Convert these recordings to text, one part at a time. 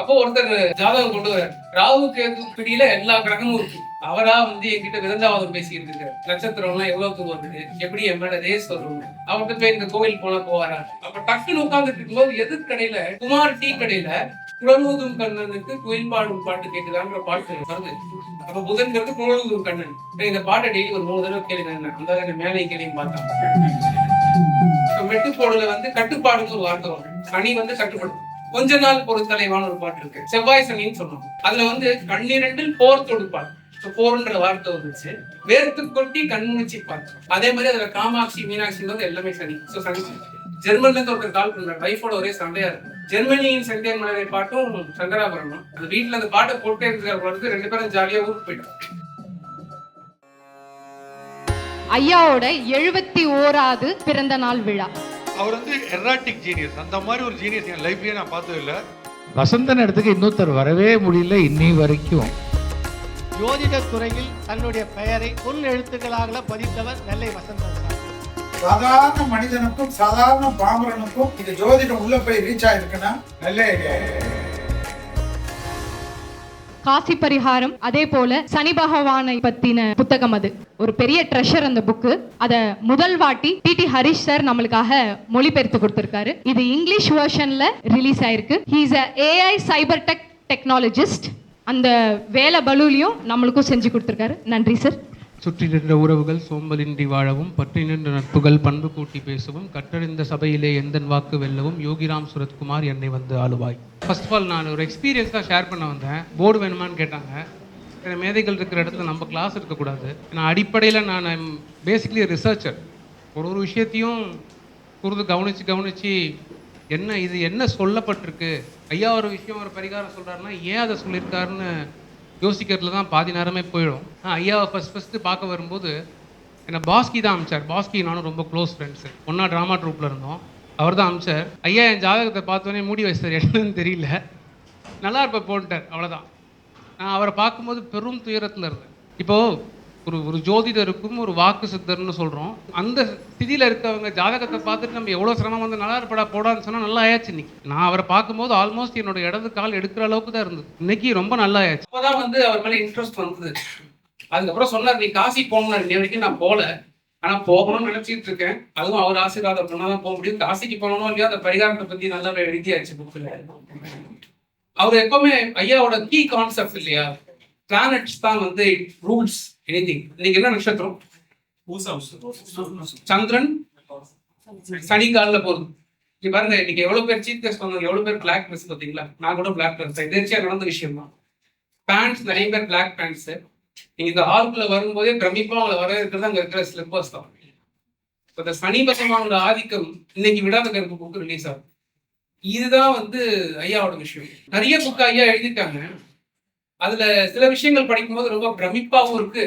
அப்போ ஒருத்தர் ஜாதகம் கொண்டு வர ராகு கேது பிடியில எல்லா கிரகமும் இருக்கு. அவரா வந்து என்கிட்ட விதண்டாவாதம் பேசிட்டு இருக்காரு. நட்சத்திரம்லாம் எவ்வளவு தூரம் வருது எப்படி என் மேல ரேஸ் வரும்? அவர்கிட்ட போய் இந்த கோயில் போனா போவாரா? அப்ப டக்குன்னு உட்கார்ந்துட்டு இருக்கும்போது எதிர்கடையில குமார் டீ கடையில குழலூதும் கண்ணனுக்கு குயில் பாடும் பாட்டு கேட்குதான்ற பாட்டு வருது. அப்ப புதன்கிறது குழலூதும் கண்ணன். இப்ப இந்த பாட்டை டெய்லி ஒரு மூணு தடவை கேளுங்க அந்த மேலே கேளையும் பார்த்தா மெட்டுப்போடுல வந்து கட்டுப்பாடுன்னு ஒரு வார்த்தை வரும். கனி வந்து கட்டுப்படும் கொஞ்ச நாள் பொறுத்தலைவான ஒரு பாட்டு இருக்கு. செவ்வாய் சனின்னு சொன்னோம் அதுல வந்து கண்ணிரண்டில் போர் தொடுப்பாள் போர்ன்ற வார்த்தை வந்துச்சு வேர்த்து கொட்டி கண்மூச்சி பார்த்தோம் அதே மாதிரி அதுல காமாட்சி மீனாட்சி வந்து எல்லாமே சனி. சோ சனி. ஜெர்மன்ல இருந்து ஒருத்தர் கால் பண்றாரு. வைஃபோட ஒரே சண்டையா இருக்கு. ஜெர்மனியின் சண்டே மலரை பாட்டும் சங்கராபரணம் அந்த வீட்டுல அந்த பாட்டை போட்டே இருக்கிற பொழுது ரெண்டு பேரும் ஜாலியா ஊருக்கு போயிட்டோம் ஐயாவோட எழுபத்தி ஓராவது பிறந்த நாள் விழா. அவர் வந்து எர்ராட்டிக் ஜீனியஸ் அந்த மாதிரி ஒரு ஜீனியஸ் என் லைஃப்லயே நான் பார்த்தது இல்ல. வசந்தன் இடத்துக்கு இன்னொருத்தர் வரவே முடியல இன்னி வரைக்கும். ஜோதிட துறையில் தன்னுடைய பெயரை பொன் எழுத்துக்களாக பதித்தவர் நெல்லை வசந்தன் சார். சாதாரண மனிதனுக்கும் சாதாரண பாமரனுக்கும் இந்த ஜோதிடம் உள்ள போய் ரீச் ஆயிருக்குன்னா நல்ல காசி பரிகாரம் அதே போல சனி பகவானை பத்தின புத்தகம் அது. ஒரு பெரிய ட்ரெஷர் அந்த புக்கு அத முதல் வாட்டி டிடி ஹரிஷ் சார் நம்மளுக்காக மொழிபெயர்த்து கொடுத்திருக்காரு. இது இங்கிலீஷ் வேர்ஷன்ல ரிலீஸ் ஆயிருக்கு. He's uh AI cyber tech technologist அந்த வேலை பலூலையும் நம்மளுக்கும் செஞ்சு கொடுத்துருக்காரு. நன்றி சார் சுற்றி நின்ற உறவுகள் சோம்பலின்றி வாழவும் பற்றி நின்ற நட்புகள் பண்பு கூட்டி பேசவும் கற்றறிந்த சபையிலே எந்தன் வாக்கு வெல்லவும் யோகிராம் சுரத்குமார் என்னை வந்து ஆளுவாய். ஃபர்ஸ்ட் ஆஃப் ஆல் நான் ஒரு எக்ஸ்பீரியன்ஸ் தான் ஷேர் பண்ண வந்தேன். போர்டு வேணுமான்னு கேட்டாங்க. ஏன்னா மேதைகள் இருக்கிற இடத்துல நம்ம கிளாஸ் இருக்கக்கூடாது. நான் அடிப்படையில் நான் பேசிக்லி ரிசர்ச்சர் ஒரு ஒரு விஷயத்தையும் கூர்ந்து கவனித்து கவனித்து என்ன இது என்ன சொல்லப்பட்டிருக்கு? ஐயா ஒரு விஷயம் ஒரு பரிகாரம் சொல்கிறாருன்னா ஏன் அதை சொல்லியிருக்காருன்னு யோசிக்கிறதுல தான் பாதி நேரமே போயிடும். ஆ, ஐயாவை ஃபஸ்ட் ஃபஸ்ட்டு பார்க்க வரும்போது என்னை பாஸ்கி தான் அமிச்சார். பாஸ்கி நானும் ரொம்ப க்ளோஸ் ஃப்ரெண்ட்ஸு ஒன்றா ட்ராமா ட்ரூப்பில் இருந்தோம். அவர் தான் அமிச்சார். ஐயா என் ஜாதகத்தை பார்த்தோன்னே மூடி வச்சார் என்னன்னு தெரியல. நல்லா இருப்ப போன்ட்டார். அவ்வளோதான் நான் அவரை பார்க்கும்போது பெரும் துயரத்தில் இருந்தேன். இப்போது ஒரு ஒரு ஜோதிடருக்கும் ஒரு வாக்கு சித்தர்னு சொல்கிறோம் அந்த ஸ்திதியில் இருக்கவங்க ஜாதகத்தை பார்த்துட்டு நம்ம எவ்வளோ சிரமம் வந்து நல்லா இருப்படா போடான்னு சொன்னால் நல்லா ஆயாச்சு இன்னைக்கு. நான் அவரை பார்க்கும்போது ஆல்மோஸ்ட் என்னோட இடது கால் எடுக்கிற அளவுக்கு தான் இருந்தது. இன்னைக்கு ரொம்ப நல்லா ஆயாச்சு. அப்பதான் வந்து அவர் மேலே இன்ட்ரெஸ்ட் வந்தது. அதுக்கப்புறம் சொன்னார் நீ காசி போகணும் இன்னை வரைக்கும் நான் போகல. ஆனால் போகணும்னு நினச்சிட்டு இருக்கேன். அதுவும் அவர் ஆசீர்வாதம் பண்ணால் தான் போக முடியும். காசிக்கு போகணும் இல்லையோ அந்த பரிகாரத்தை பற்றி நல்லா எழுதியாச்சு புக்கில் அவர் எப்பவுமே ஐயாவோட கீ கான்செப்ட் இல்லையா? பிளானட்ஸ் தான் வந்து ரூல்ஸ் எனிதிங் இன்னைக்கு என்ன நட்சத்திரம்? சந்திரன் சனி காலில் போகுது. நீ பாருங்க இன்னைக்கு எவ்வளவு பேர் சீஃப் கெஸ்ட் வந்தாங்க எவ்வளவு பேர் பிளாக் ட்ரெஸ் பாத்தீங்களா நான் கூட பிளாக் ட்ரெஸ் எதிர்ச்சியா நடந்த விஷயம் தான் பேண்ட்ஸ் நிறைய பேர் பிளாக் பேண்ட்ஸ் நீங்க இந்த ஆர்க்குள்ள வரும்போதே பிரமிப்பா அவங்களை வர இருக்கிறது அங்க இருக்கிற ஸ்லிப்பர்ஸ் தான். இப்ப இந்த சனி பகவானோட ஆதிக்கம் இன்னைக்கு விடாத கருப்பு புக்கு ரிலீஸ் ஆகும் இதுதான் வந்து ஐயாவோட விஷயம். நிறைய புக்கு ஐயா எழுதிட்டாங்க அதுல சில விஷயங்கள் படிக்கும்போது ரொம்ப பிரமிப்பாகவும் இருக்கு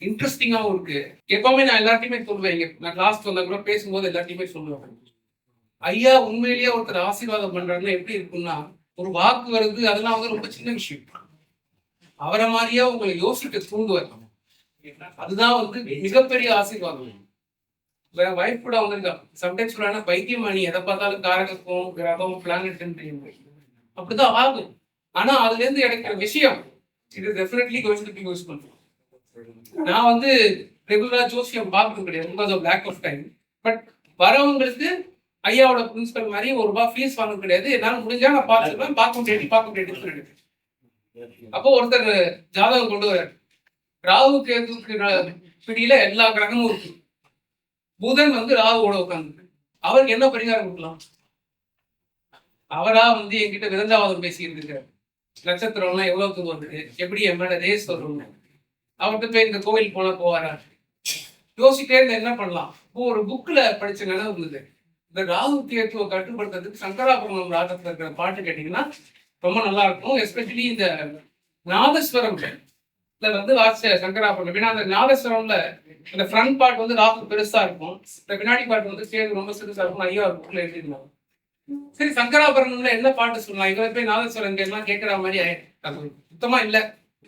இன்ட்ரெஸ்டிங்காகவும் இருக்கு. எப்பவுமே நான் எல்லாத்தையுமே சொல்லுவேன் இங்க நான் கிளாஸ் வந்தா கூட பேசும்போது எல்லாத்தையுமே சொல்லுவேன். ஐயா உண்மையிலேயே ஒருத்தர் ஆசீர்வாதம் பண்றாருன்னா எப்படி இருக்கும்னா ஒரு வாக்கு வருது அதெல்லாம் வந்து ரொம்ப சின்ன விஷயம். அவரை மாதிரியே உங்களை யோசிக்க தூண்டுவார் அதுதான் வந்து மிகப்பெரிய ஆசீர்வாதம். வைஃப் கூட வந்திருக்கா சம்டைம்ஸ் சொல்லுவாங்க பைத்தியம் நீ எதை பார்த்தாலும் காரகம் கிரகம் பிளானட் அப்படிதான் ஆகும். ஆனா அதுல இருந்து கிடைக்கிற விஷயம் இது definitely going to be useful நான் வந்து ரெகுலரா ஜோசியம் பார்க்கறது கிடையாது because of lack of time but வரவங்களுக்கு ஐயாவோட பிரின்சிபல் மாதிரி ஒரு ரூபாய் ஃபீஸ் வாங்க கிடையாது. என்னால முடிஞ்சா நான் பார்த்துருவேன் பார்க்க முடியாது பார்க்க முடியாது அப்போ ஒருத்தர் ஜாதகம் கொண்டு வர ராகு கேதுக்கு பிடியில எல்லா கிரகமும் இருக்கு. புதன் வந்து ராகுவோட உட்காந்து அவருக்கு என்ன பரிகாரம் கொடுக்கலாம்? அவரா வந்து என்கிட்ட விதந்தாவாதம் பேசி இருந்திருக்காரு நட்சத்திரம்லாம் எவ்வளவு தூரம் இருக்கு எப்படி என் மேல ரேஸ் வரும் அவர்கிட்ட போய் இந்த கோவில் போனா போவாரா? யோசிக்கிட்டே இருந்தா என்ன பண்ணலாம்? இப்போ ஒரு புக்ல படிச்ச நினைவு இருந்தது. இந்த ராகு கேத்துவை கட்டுப்படுத்துறதுக்கு சங்கராபுரம் ராகத்துல இருக்கிற பாட்டு கேட்டீங்கன்னா ரொம்ப நல்லா இருக்கும். எஸ்பெஷலி இந்த நாதஸ்வரம் இதுல வந்து வாசிச்ச சங்கராபுரம். ஏன்னா அந்த நாதஸ்வரம்ல இந்த ஃப்ரண்ட் பார்ட் வந்து ராகு பெருசா இருக்கும். இந்த பின்னாடி பார்ட் வந்து சேர்ந்து ரொம்ப சிறுசா இருக்கும். ஐயா புக்ல எழுதிருந்தாங்க சரி சங்கராபரணம்ல என்ன பாட்டு சொல்லலாம்? இவரை போய் நாதஸ்வரம் எல்லாம் கேட்கிற மாதிரி அது சுத்தமா இல்ல.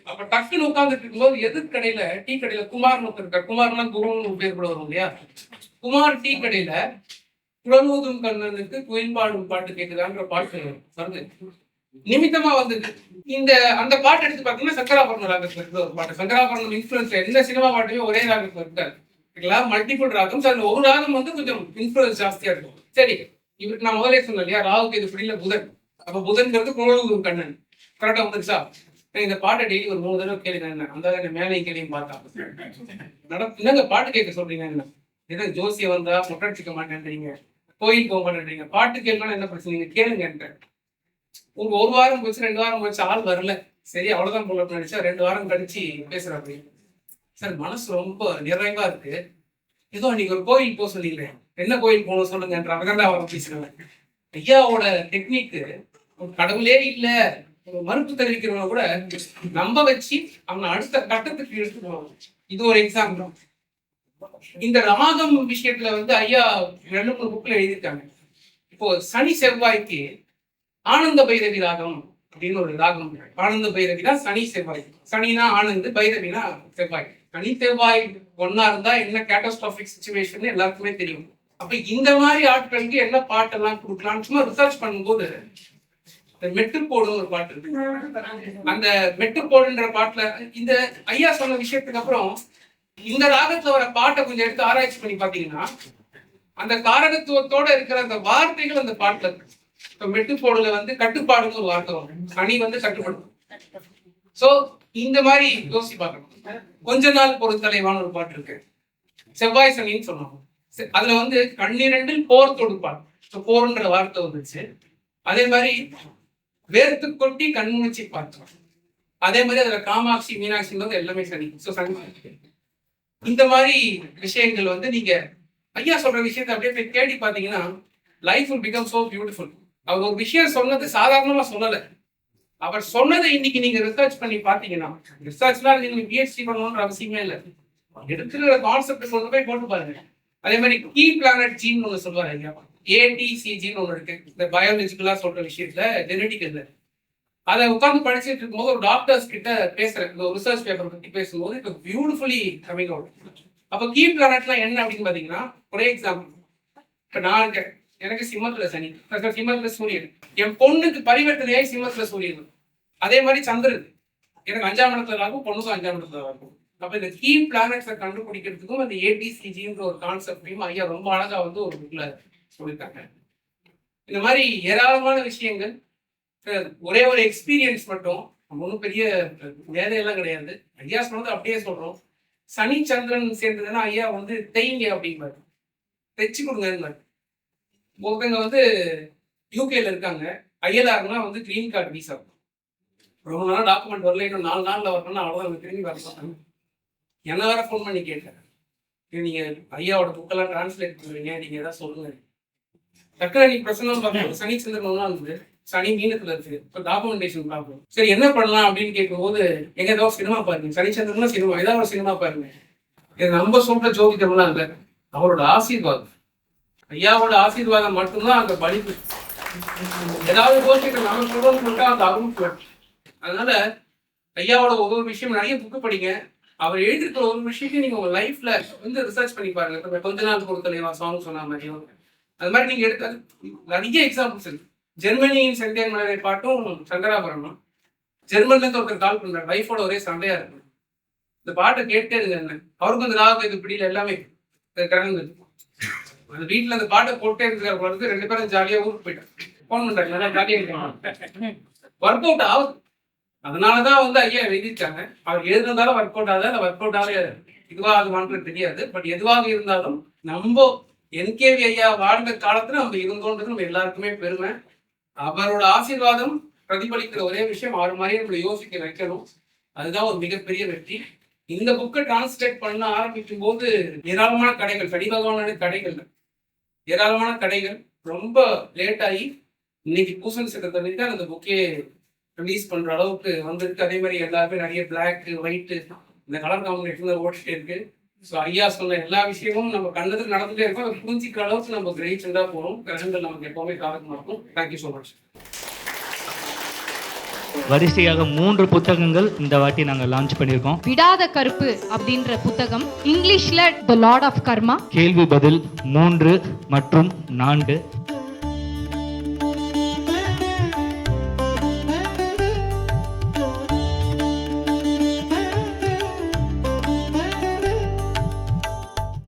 அப்ப டக்குன்னு உட்கார்ந்துட்டு இருக்கும்போது எதிர்கடையில டீ கடையில குமார்னு ஒருத்தர் இருக்கார். குமார்னா குருன்னு பேர் கூட வரும் இல்லையா? குமார் டீ கடையில குழலூதும் கண்ணனுக்கு குயின்பாடும் பாட்டு கேட்குதான்ற பாட்டு வருது. நிமித்தமா வந்தது. இந்த அந்த பாட்டு எடுத்து பாத்தீங்கன்னா சங்கராபரணம் ராகத்துல இருக்க ஒரு பாட்டு. சங்கராபரணம் இன்ஃபுளுன்ஸ் எந்த சினிமா பாட்டுமே ஒரே ராகத்துல இருக்காரு மல்டிபிள் ராகம் அதுல ஒரு ராகம் வந்து கொஞ்சம் இன்ஃபுளுன்ஸ் ஜாஸ்தியா இருக்கும். சரி இவருக்கு நான் முதலே சொன்னேன் இல்லையா ராகுக்கு இது ஃப்ரீல புதன். அப்ப புதன்கிறது குழந்தை கண்ணன். கரெக்டா வந்துருச்சா? இந்த பாட்டை டெய்லி ஒரு மூணு தடவை கேளுங்க என்ன? அந்த மேலையும் கேளையும் பார்த்தா. நட என்னங்க பாட்டு கேட்க சொல்றீங்க என்ன? ஏதோ ஜோசிய வந்தா முட்டை அடிச்சுக்க மாட்டேன்றீங்க கோயில் போக மாட்டேன்றீங்க. பாட்டு கேட்கணும் என்ன பிரச்சனை? கேளுங்க கேளுங்கன்ற ஒரு ஒரு வாரம் போச்சு ரெண்டு வாரம் போச்சு ஆள் வரல. சரி அவ்வளவுதான் போல நினைச்சா ரெண்டு வாரம் கழிச்சு பேசுறாரு சார் மனசு ரொம்ப நிறைவா இருக்கு. ஏதோ நீங்க ஒரு கோயில் போக சொல்லிக்கிறேன் என்ன கோயில் போகணும் சொல்லுங்கன்ற அவதான் அவர் பேசுறேன் ஐயாவோட டெக்னிக்கு கடவுளே இல்ல மறுப்பு தெரிவிக்கிறவங்க கூட நம்ப வச்சு அவனை அடுத்த கட்டத்துக்கு எடுத்து போவாங்க. இது ஒரு எக்ஸாம்பிள் இந்த ராகம் விஷயத்துல வந்து ஐயா ரெண்டு மூணு புக்ல எழுதியிருக்காங்க. இப்போ சனி செவ்வாய்க்கு ஆனந்த பைரவி ராகம் அப்படின்னு ஒரு ராகம் ஆனந்த பைரவினா சனி செவ்வாய். சனினா ஆனந்த் பைரவினா செவ்வாய். சனி செவ்வாய் ஒன்னா இருந்தா என்ன கேட்டஸ்ட்ராபிக் சுச்சுவேஷன் எல்லாருக்குமே தெரியும். அப்ப இந்த மாதிரி ஆட்களுக்கு என்ன பாட்டெல்லாம் கொடுக்கலாம்னு சும்மா ரிசர்ச் பண்ணும்போது இந்த மெட்டுப்போடுன்னு ஒரு பாட்டு இருக்கு. அந்த மெட்டுப்போடுன்ற பாட்டுல இந்த ஐயா சொன்ன விஷயத்துக்கு அப்புறம் இந்த ராகத்துல வர பாட்டை கொஞ்சம் எடுத்து ஆராய்ச்சி பண்ணி பாத்தீங்கன்னா அந்த காரகத்துவத்தோட இருக்கிற அந்த வார்த்தைகள் அந்த பாட்டுல இருக்கு. இப்ப மெட்டுப்போடுல வந்து கட்டுப்பாடுன்னு ஒரு வார்த்தை வரும். சனி வந்து கட்டுப்படும் சோ இந்த மாதிரி யோசிச்சு பார்க்கணும். கொஞ்ச நாள் பொறுத்தலைவான ஒரு பாட்டு இருக்கு. செவ்வாய் சனின்னு சொன்னாங்க அதுல வந்து கண்ணிரண்டில் போர் தொடுப்பான். போர்ன்ற வார்த்தை வந்துச்சு அதே மாதிரி வேர்த்து கொட்டி கண்மூச்சி பார்த்தோம் அதே மாதிரி அதுல காமாட்சி மீனாட்சி வந்து எல்லாமே சனி ஸோ சனி இந்த மாதிரி விஷயங்கள் வந்து நீங்க ஐயா சொல்ற விஷயத்தை அப்படியே போய் தேடி பாத்தீங்கன்னா life will become so beautiful அவர் ஒரு விஷயம் சொன்னது சாதாரணமா சொல்லல. அவர் சொன்னதை இன்னைக்கு நீங்க ரிசர்ச் பண்ணி பாத்தீங்கன்னா ரிசர்ச்லாம் நீங்க பிஹெச்டி பண்ணணும்ன்ற அவசியமே இல்லை. எடுத்துக்கிற கான்செப்ட் கொண்டு போய் போட்டு பாருங்க. அதே மாதிரி கீ பிளானட் ஜீன் ஒன்று சொல்லுவாங்க ஐயா. ஏடிசிஜின்னு ஒன்று இருக்கு. இந்த பயாலஜிக்கலா சொல்ற விஷயத்துல ஜெனடிக் இல்லை. அதை உட்காந்து படிச்சுட்டு இருக்கும்போது ஒரு டாக்டர்ஸ் கிட்ட பேசுறேன். இந்த ரிசர்ச் பேப்பர் பத்தி பேசும்போது இப்போ பியூட்டிஃபுல்லி கமிங் அவுட் அப்போ கீ பிளானட்லாம் என்ன அப்படின்னு பார்த்தீங்கன்னா ஒரே எக்ஸாம்பிள் இப்போ நான் இருக்கேன் எனக்கு சிம்மத்துல சனி அப்புறம் சிம்மத்துல சூரியன். என் பொண்ணுக்கு பரிவர்த்தனையாய் சிம்மத்துல சூரியன். அதே மாதிரி சந்திரன். எனக்கு அஞ்சாம் இடத்துல ஆகும் பொண்ணுக்கும் அஞ்சாம் இடத்துல ஆகும் அப்ப இந்த கீ பிளானட்ஸை கண்டுபிடிக்கிறதுக்கும் அந்த ஏபிசிஜின்ற ஒரு கான்செப்டையும் ஐயா ரொம்ப அழகா வந்து ஒரு புக்ல சொல்லியிருக்காங்க இந்த மாதிரி ஏராளமான விஷயங்கள். ஒரே ஒரு எக்ஸ்பீரியன்ஸ் மட்டும். ஒன்றும் பெரிய வேலையெல்லாம் கிடையாது. ஐயா சொன்னது அப்படியே சொல்றோம். சனி சந்திரன் சேர்ந்ததுன்னா ஐயா வந்து தேய்ங்க அப்படிங்கிற தைச்சு கொடுங்க ஒருத்தங்க வந்து யூகேல இருக்காங்க. ஐஎல்ஆர்னா வந்து கிரீன் கார்டு வீசா ரொம்ப நாள் டாக்குமெண்ட் வரல. இன்னும் நாலு நாளில் வரணும்னா அவ்வளோதான் திரும்பி வரலாம் என்ன வேற ஃபோன் பண்ணி கேட்டேன். நீங்கள் நீங்க ஐயாவோட புக்கெல்லாம் டிரான்ஸ்லேட் பண்ணுவீங்க நீங்க ஏதாவது சொல்லுங்க. டக்குனு நீ பிரசனம் பார்க்கணும் சனி சந்திரன் வந்து சனி மீனத்துல இருக்கு. இப்போ டாக்குமெண்டேஷன் ப்ராப்ளம் சரி என்ன பண்ணலாம் அப்படின்னு கேட்கும்போது எங்க ஏதாவது சினிமா பாருங்க. சனி சினிமா ஏதாவது ஒரு சினிமா பாருங்க. இது நம்ம சொல்ற ஜோதிக்கம்லாம் இல்லை. அவரோட ஆசீர்வாதம். ஐயாவோட ஆசீர்வாதம் மட்டும்தான் அந்த படிப்பு. ஏதாவது கோஷிட்டு நம்ம சொல்றோம்னு சொல்லிட்டா அந்த அருள் அதனால ஐயாவோட ஒவ்வொரு விஷயம் நிறைய புக்கு படிங்க. அவர் எழுதியிருக்கிற ஒரு விஷயத்தையும் நீங்க உங்க லைஃப்ல வந்து ரிசர்ச் பண்ணி பாருங்க. கொஞ்ச நாள் பொறுத்தலைவா சாங் சொன்ன மாதிரியும். அது மாதிரி நீங்க எடுத்த நிறைய எக்ஸாம்பிள்ஸ் இருக்கு. ஜெர்மனியின் செந்தேன் மலரை பாட்டும் சங்கராபுரமும் ஜெர்மன்ல இருந்து ஒருத்தர் கால் பண்ற லைஃபோட ஒரே சண்டையா இருக்கு. இந்த பாட்டை கேட்டே இருந்தேன் என்ன? அவருக்கும் இந்த ராக இது பிடியில எல்லாமே கிடந்து அந்த வீட்டுல அந்த பாட்டை போட்டே இருக்கிற பொழுது ரெண்டு பேரும் ஜாலியா ஊருக்கு போயிட்டாங்க. ஃபோன் பண்றாங்க நல்லா ஜாலியா இருக்காங்க. ஒர்க் அவுட் ஆகுது. அதனாலதான் வந்து ஐயா எழுதிச்சாங்க அவர் எழுதினதால ஒர்க் அவுட் ஆகுது அந்த ஒர்க் அவுட் ஆக இதுவா ஆகுமான்றது தெரியாது. பட் எதுவாக இருந்தாலும் நம்ம என்கேவி ஐயா வாழ்ந்த காலத்துல நம்ம இருந்தோன்றது நம்ம எல்லாருக்குமே பெருமை. அவரோட ஆசீர்வாதம் பிரதிபலிக்கிற ஒரே விஷயம் அவர் மாதிரியே நம்மளை யோசிக்க வைக்கணும். அதுதான் ஒரு மிகப்பெரிய வெற்றி. இந்த புக்கை டிரான்ஸ்லேட் பண்ண ஆரம்பிக்கும் போது ஏராளமான கடைகள் கடிபகவான கடைகள். ஏராளமான கடைகள். ரொம்ப லேட் ஆகி இன்னைக்கு பூசன் சிறந்தன்னைக்கு தான் அந்த புக்கே ரிலீஸ் பண்ற அளவுக்கு வந்திருக்கு. அதே மாதிரி எல்லாருமே நிறைய பிளாக் ஒயிட் இந்த கலர் காம்பினேஷன் ஓடிட்டே இருக்கு. ஸோ ஐயா சொன்ன எல்லா விஷயமும் நம்ம கண்ணதுக்கு நடந்துட்டே இருக்கோம். அதை புரிஞ்சிக்கிற அளவுக்கு நம்ம கிரகிச்சுதான் போகணும் கிரகங்கள் நமக்கு எப்பவுமே காலக்கமாக இருக்கும். தேங்க்யூ ஸோ மச் வரிசையாக மூன்று புத்தகங்கள் இந்த வாட்டி நாங்கள் லான்ச் பண்ணியிருக்கோம். விடாத கருப்பு அப்படின்ற புத்தகம் இங்கிலீஷ்ல த லார்ட் ஆஃப் கர்மா கேள்வி பதில் மூன்று மற்றும் நான்கு.